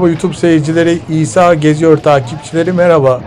Merhaba YouTube seyircileri, İsa Geziyor takipçileri merhaba.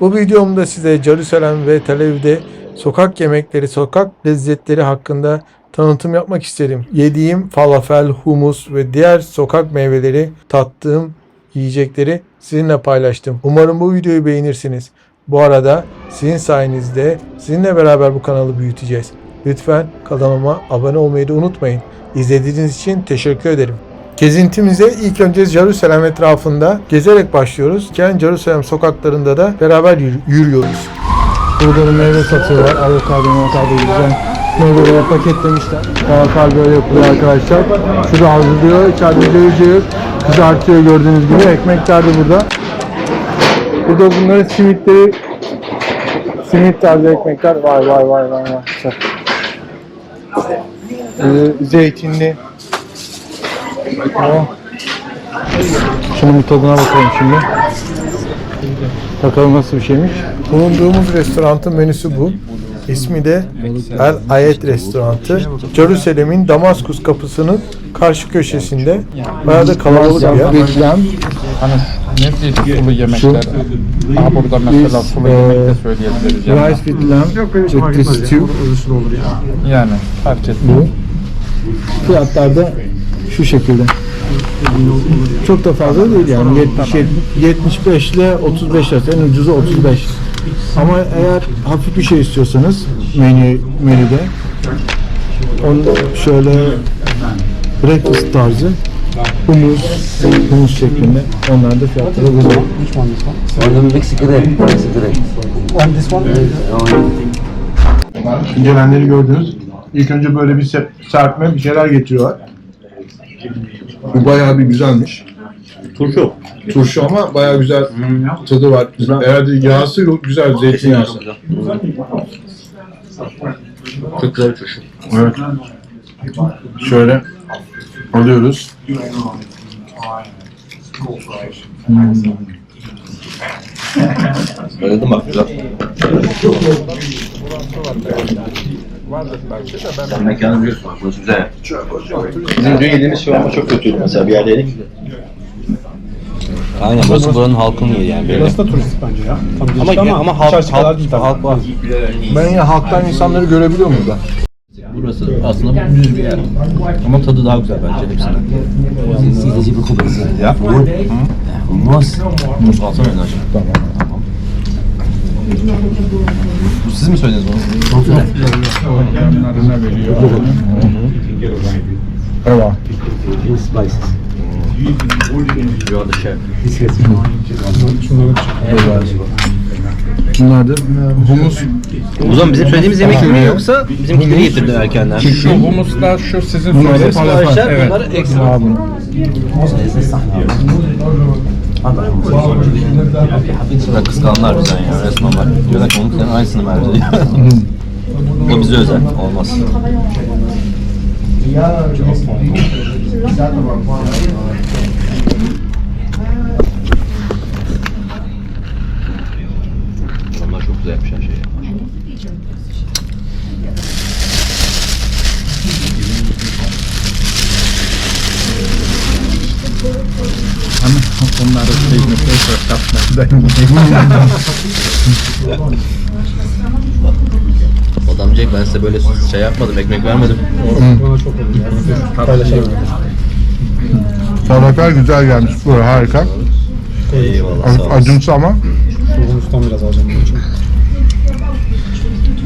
Bu videomda size Jerusalem ve Tel Aviv'de sokak yemekleri, sokak lezzetleri hakkında tanıtım yapmak isterim. Yediğim falafel, humus ve diğer sokak meyveleri, tattığım yiyecekleri sizinle paylaştım. Umarım bu videoyu beğenirsiniz. Bu arada sizin sayenizde sizinle beraber bu kanalı büyüteceğiz. Lütfen kanalıma abone olmayı da unutmayın. İzlediğiniz için teşekkür ederim. Gezintimize ilk önce Jerusalem etrafında gezerek başlıyoruz. Ken Jerusalem sokaklarında da beraber yürü- yürüyoruz. Burada da meyve satıyorlar. Avokado, avokado güzel. Meyveleri paketlemişler. Avokado böyle yapılıyor arkadaşlar. Şurada hazırlıyor. İçeride cayır kızartıyor gördüğünüz gibi. Ekmekler de burada. Burada bunların simitleri simit tarzı ekmekler. Vay vay vay vay. Güzel. Ee, zeytinli. Oh. Şunun bir tadına bakalım şimdi. Bakalım nasıl bir şeymiş. Bulunduğumuz restoranın menüsü bu. İsmi de El Ayet Restoranı. Jerusalem'in Damaskus kapısının karşı köşesinde. Bayağı da kalabalık bir yer. Bekleyen Hani ne tür sulu yemekler? Aha burada mesela sulu yemek de e, söyleyebiliriz. rice Yani, with lamb with the stew. yani fark Bu. etmiyor. Fiyatlar da şu şekilde. Çok da fazla değil yani 70, 75 ile 35 arası en ucuzu 35. Ama eğer hafif bir şey istiyorsanız menü menüde onu şöyle breakfast tarzı humus, humus şeklinde onlar da fiyatları güzel. Grape, mixed grape. On this one? İncelenleri gördünüz. İlk önce böyle bir se- serpme bir şeyler getiriyorlar. Bu bayağı bir güzelmiş. Turşu. Turşu ama bayağı güzel tadı var. Herhalde yağsı yok, güzel zeytinyağı. Çok güzel turşu. Evet. Şöyle alıyoruz. Öyle değil mi? Güzel. Sen mekanı biliyorsun bak burası güzel. Bizim dün yediğimiz şavarma çok kötüydü mesela bir yerde yedik. Aynen burası buranın halkının yeri yani. Böyle. Burası da turistik bence ya. Tam Ama, ama, ama halk, halk, değil tabii. halk var. Ben yine halktan insanları görebiliyor muyum ben? Burası aslında düz bir yer. Ama tadı daha güzel bence hepsinden. Siz de gibi kubası. Ya. Humus. Humus alsana aşağı. Tamam. Siz mi söylediniz bunu? Çok güzel. Yanlarına veriyor. The chef. Bunlar da humus. O zaman bizim söylediğimiz yemek mi yoksa bizimkileri getirdiler erkenden? Şu humuslar şu sizin Bunlar da söylediğiniz. falafel. Siparişler Evet. bunlar ekstra. Abi. Şurada kıskanlar bizden ya resmen bak. Diyorlar ki onun senin aynısını verdi. Bu bize özel. Olmaz. Onlar çok güzel yapmışlar şeyi. Onlar da şey mesela kaplar. Adam Jack ben size böyle şey yapmadım, ekmek vermedim. Falafel güzel gelmiş. Bu harika. Eyvallah sağ olasın. acımsı ama. Humustan biraz alacağım bunun için.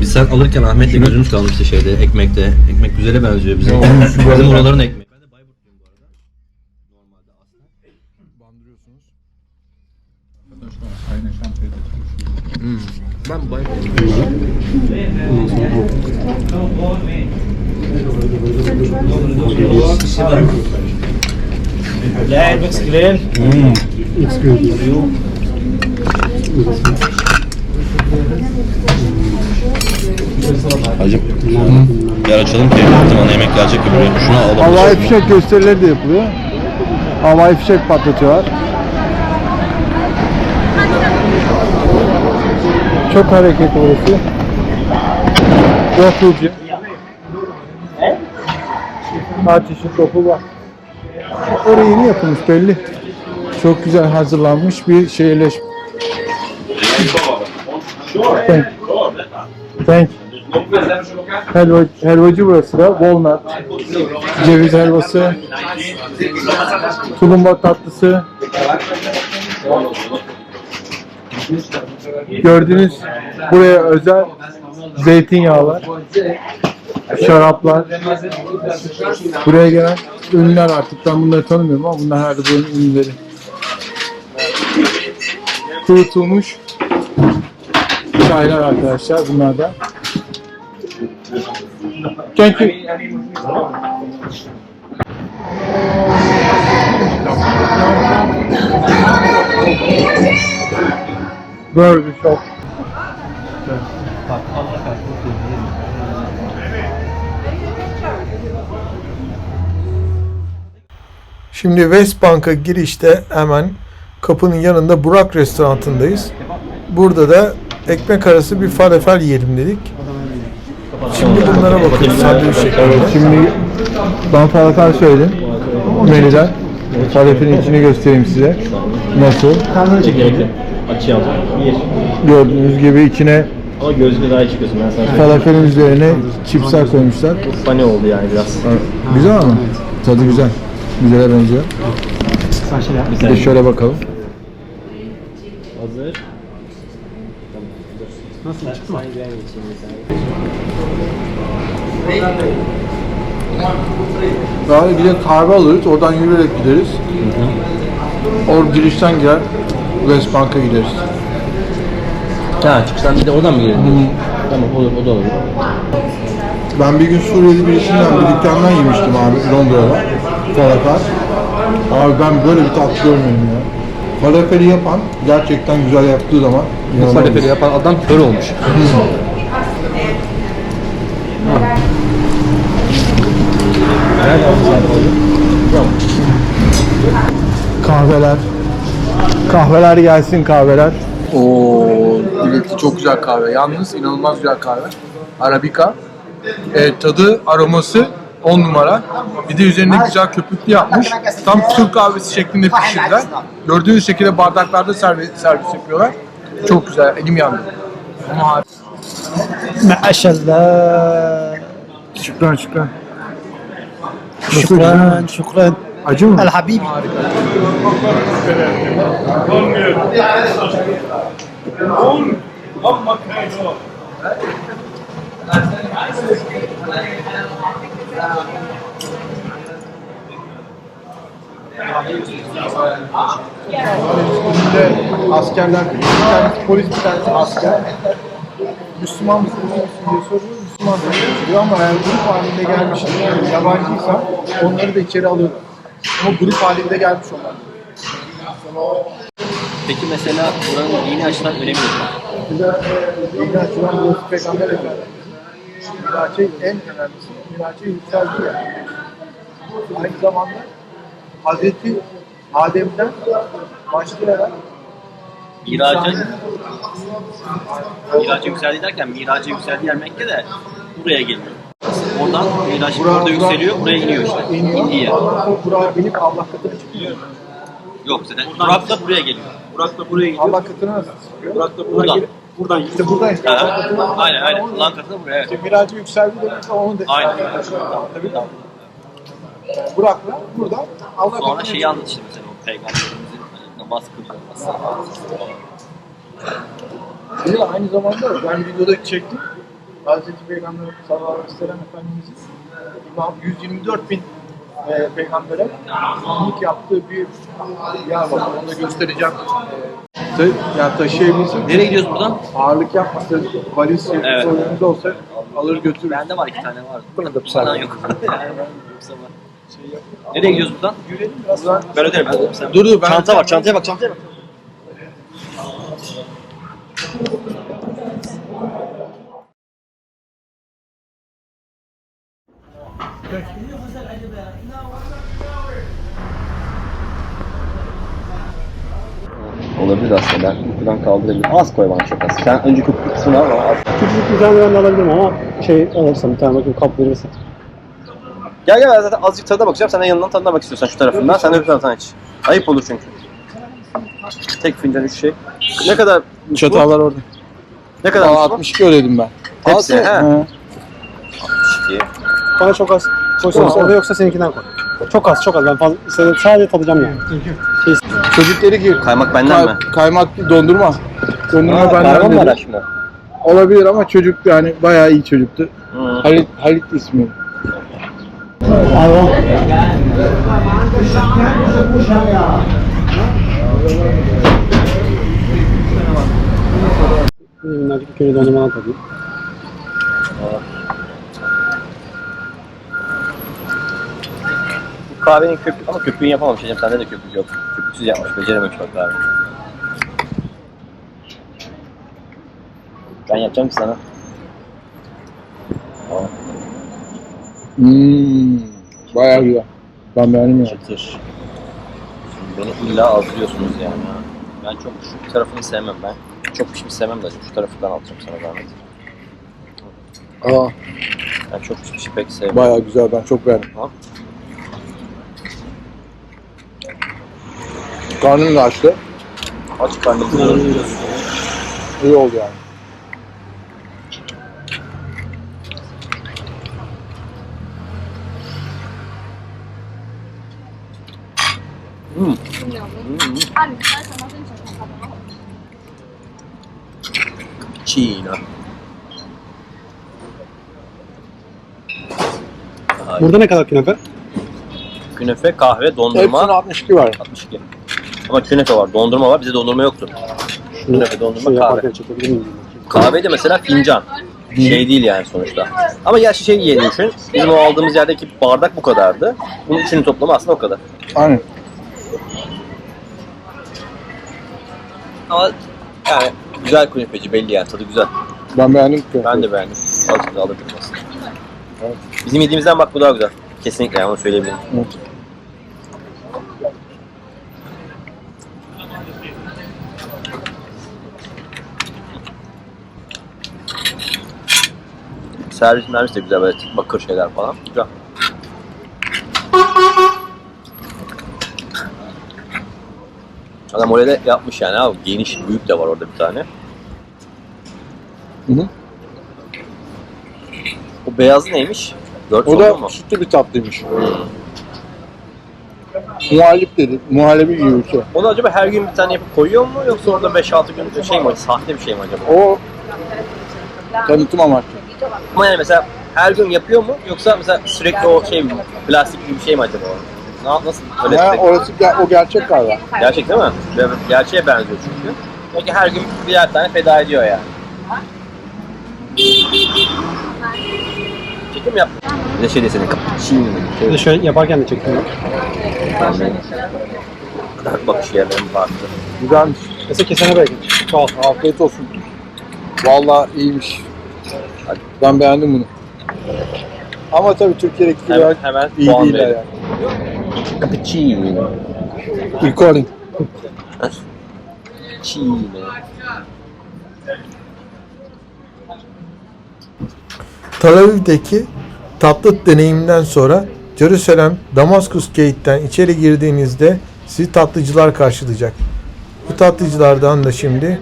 Biz sen alırken Ahmet'le gözümüz kalmıştı şeyde, ekmekte. Ekmek güzele benziyor bizim. Bizim güzel. oraların ekmeği. Ben de Bayburtluyum bu arada. Normalde aslında. Aynı şantiyede Ben Bayburtluyum. Gel mix grill. Hacım. Yer açalım ki zaman yemek gelecek gibi. Şunu alalım. Havai fişek gösterileri de yapılıyor. Havai fişek patlatıyorlar. Çok hareketli orası. Wafflecı. Ateşi topu var. Oraya yeni yapılmış belli. çok güzel hazırlanmış bir şeyleş. Thank, thank. Helva, helvacı burası da. Walnut, ceviz helvası, tulumba tatlısı. Gördüğünüz buraya özel zeytinyağlar, şaraplar. Buraya gelen ünlüler artık ben bunları tanımıyorum ama bunlar herhalde buranın ünlüleri. Kurutulmuş çaylar arkadaşlar bunlar da. Thank you. Burger shop. Şimdi Westbank'a girişte hemen kapının yanında Burak Restorantı'ndayız. Burada da ekmek arası bir falafel yiyelim dedik. Şimdi bunlara bakıyoruz sandviç şeklinde. Şimdi ben falafel söyledim. Menüden. Falafelin içini göstereyim size. Nasıl? Gerekli. Açı. Bir. Gördüğünüz gibi içine Ama gözünü daha iyi çıkıyorsun ben sana söyleyeyim. falafelin üzerine çipsler koymuşlar. Funny oldu yani biraz. Güzel ama. Tadı güzel. Güzele benziyor. Bir de şöyle bakalım. Hazır. Daha bir de kahve alırız. Oradan yürüyerek gideriz. Or girişten girer. Westbank'a gideriz. Ha çıkıştan bir de oradan mı girelim? Tamam olur o da olur. Ben bir gün Suriyeli birisinden bir dükkandan yemiştim abi Londra'da. Falafel. Abi ben böyle bir tat görmedim ya. Falafeli yapan gerçekten güzel yaptığı zaman inanılmaz. Falafeli yapan adam kör olmuş. Kahveler. Kahveler gelsin kahveler. Oo, dilekli çok güzel kahve. Yalnız inanılmaz güzel kahve. Arabica. E, tadı, aroması 10 numara. Bir de üzerine güzel köpüklü yapmış. Tam Türk kahvesi şeklinde pişirdiler. Gördüğünüz şekilde bardaklarda servis, servis yapıyorlar. Çok güzel. Elim yandı. Ama. Maşallah. Şükran şükran. Şükran, şükran. Acı mı? El üstünde askerler, bir tanesi polis, bir tanesi asker. Müslüman mısın diye soruyor, Müslüman diyor ama eğer grup halinde gelmiş, yabancıysa onları da içeri alıyorlar. Ama grup halinde gelmiş onlar. Peki mesela buranın dini açıdan önemi yok. Bir de e, dini açıdan burası peygamber evladı. Miraç'ı en önemlisi, Miraç'ı yükseldi yani. Aynı zamanda Hazreti Adem'den başlayarak Miracı, Miracı yükseldi derken Miracı yükseldi yer Mekke de buraya geliyor. Oradan Miraç orada yükseliyor, buraya iniyor işte. iniyor. İndiği yer. Binip Allah katına çıkıyor. Yok zaten. Burak da buraya geliyor. Burak da buraya gidiyor. Allah katına nasıl çıkıyor? Burak da Buradan. gelip buradan gitti. İşte buradan işte. Allah Ha, katına- aynen aynen. Allah'ın katına buraya. Evet. İşte Miracı yükseldi demek ki onun da. Aynen. Tabii. Burak'la buradan Allah Sonra katına şeyi anlatıştı mesela o peygamberimizin namaz kılıyor. Bir de aynı zamanda ben videoda çektim. Hazreti Peygamber sallallahu aleyhi ve sellem Efendimizin İmam 124 bin e, peygambere imamlık yaptığı bir yer var. Onu da göstereceğim. E, ta, yani taşıyabilsin. Nereye gidiyoruz buradan? Ağırlık yapmasın. Valiz şey, Evet. sorunumuz olsa alır götürür. Bende var iki tane var. Burada bir tane yok. Yoksa var. Nereye gidiyoruz buradan? Yürüyelim biraz. Buradan Ben öderim. Ben öderim. Dur dur ben Çanta var. Çantaya bak. Çantaya bak. Olabilir aslında. Buradan kaldırabilir. Az koy bana çok az. Sen önce köpük kısmını al ama az. Küçücük bir tane ben de alabilirim ama şey alırsam bir tane bakayım kap verirsen. Gel gel ben zaten azıcık tadına bakacağım. Sen de yanından tadına bak istiyorsan şu tarafından. Sen de öbür taraftan iç. Ayıp olur çünkü. Tek fincan üç şey. Ne kadar bu? Çatallar orada. Ne kadar Aa, bu? 62 ödedim ben. Hepsi, he. He. İki. Bana çok az koysana orada yoksa seninkinden koy. Çok az çok az ben fazla sadece- sadece tadacağım yani. Çocukları gir. Kaymak benden mi? Kay- kaymak dondurma. Dondurma benden dedi. Kahramanmaraş mı? Olabilir ama çocuk yani bayağı iyi çocuktu. Hı. Halit, Halit ismi. Minnacık bir köy dondurmadan tadayım. Kahvenin köpük ama köpüğünü yapamamış. Hocam sende de köpük yok. Köpüksüz yapmış. Becerememiş bak kahve. Ben yapacağım ki sana. Aa, Hmm, bayağı güzel. Ben beğendim ya. çıtır. Beni illa azdırıyorsunuz yani. Ben çok şu tarafını sevmem ben. Çok pişmiş sevmem de şu tarafından alacağım sana zahmet. Aa, Ben çok pişmiş pek sevmem. bayağı güzel. Ben çok beğendim. Ha? Karnım da açtı. Aç karnını İyi oldu yani. Çiğna. Burada ne kadar künefe? Künefe, kahve, dondurma 62 var. 62. Ama künefe var, dondurma var. Bize dondurma yoktu. Künefe, dondurma, kahve. yaparken çekebilir miyim? Kahve de mesela fincan. Şey değil yani sonuçta. Ama gerçi şey yiyelim düşün. Bizim o aldığımız yerdeki bardak bu kadardı. Bunun üçünün toplamı aslında o kadar. Aynen. Ama yani güzel künefeci belli yani tadı güzel. Ben beğendim. ki. Ben de beğendim. Azıcık da alırdım aslında. Bizim yediğimizden bak bu daha güzel. Kesinlikle yani onu söyleyebilirim. Evet. Servis mervis de güzel böyle bakır şeyler falan. Güzel. Adam oraya da yapmış yani abi. Geniş, büyük de var orada bir tane. Hı hı. O beyazı neymiş? Dört O da mu? sütlü bir tatlıymış. Muhallip dedi. Muhallebi gibi bir şey. Onu acaba her gün bir tane yapıp koyuyor mu yoksa orada 5-6 gün şey mi? Sahte bir şey mi acaba? O tanıtım amaçlı. Ama yani mesela her gün yapıyor mu yoksa mesela sürekli o şey mi? Plastik gibi bir şey mi acaba o? Na- Nasıl? Öyle Ha, sürekli- orası ge- o gerçek galiba. Gerçek değil mi? Ve- Gerçeğe benziyor çünkü. Belki her gün birer tane feda ediyor yani. Çekim yap. Bir de şey desene Çin Bir de şöyle yaparken de çekiyorum. bakış yerlerim farklı. Güzelmiş. Mesela kesene belki. Sağ ol. Afiyet olsun. Vallahi iyiymiş. Ben beğendim bunu. Ama tabii Türkiye'deki gibi Hemen, hemen iyi puan değiller verelim. yani. Cappuccino. Recording. Çiğne. Tel Aviv'deki tatlı deneyimden sonra Jerusalem Damaskus Gate'den içeri girdiğinizde sizi tatlıcılar karşılayacak. Bu tatlıcılardan da şimdi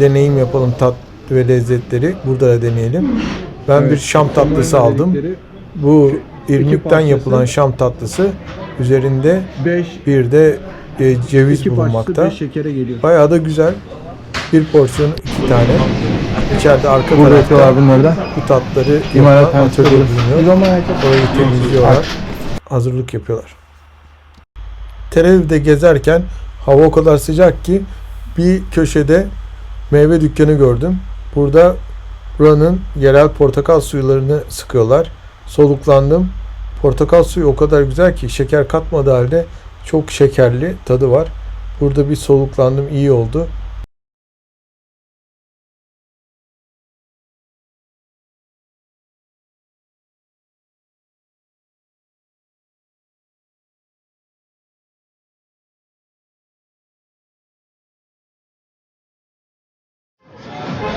deneyim yapalım tatlı ve lezzetleri. Burada da deneyelim. Ben bir Şam tatlısı aldım. Bu irmikten yapılan Şam tatlısı üzerinde 5 bir de e, ceviz bulunmakta. şekere geliyor. Bayağı da güzel. Bir porsiyon iki tane. İçeride arka Burada tarafta bunları da. bu tatları İmalat atölye bulunuyor. Zaman Orayı temizliyorlar. Hazırlık yapıyorlar. Tel Aviv'de gezerken hava o kadar sıcak ki bir köşede meyve dükkanı gördüm. Burada buranın yerel portakal suyularını sıkıyorlar. Soluklandım. Portakal suyu o kadar güzel ki şeker katmadığı halde çok şekerli tadı var. Burada bir soluklandım iyi oldu.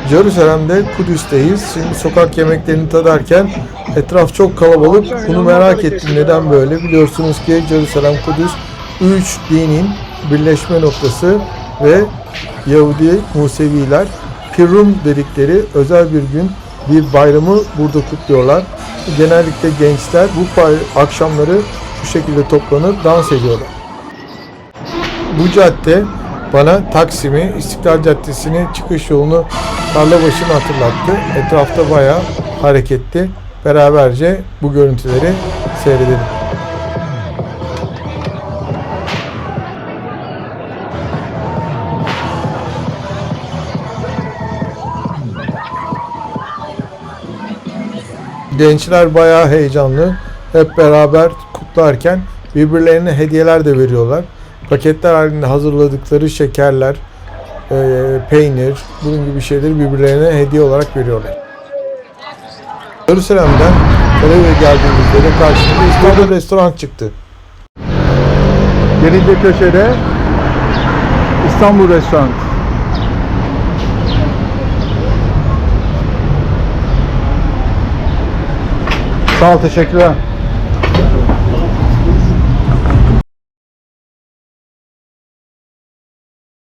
Jerusalem'de Kudüs'teyiz. Şimdi sokak yemeklerini tadarken etraf çok kalabalık. Bunu merak ettim neden böyle. Biliyorsunuz ki Jerusalem Kudüs 3 dinin birleşme noktası ve Yahudi Museviler Pirum dedikleri özel bir gün bir bayramı burada kutluyorlar. Genellikle gençler bu akşamları bu şekilde toplanıp dans ediyorlar. Bu cadde bana Taksim'i, İstiklal Caddesi'ni çıkış yolunu Tarlabaşı'nı hatırlattı. Etrafta bayağı hareketli. Beraberce bu görüntüleri seyredelim. Gençler bayağı heyecanlı. Hep beraber kutlarken birbirlerine hediyeler de veriyorlar. Paketler halinde hazırladıkları şekerler, e, peynir, bunun gibi şeyleri birbirlerine hediye olarak veriyorlar. Tel Aviv'e geldiğimizde de karşımıza İstanbul restoran çıktı. Gelince köşede İstanbul Restoran. Sağ ol, teşekkürler.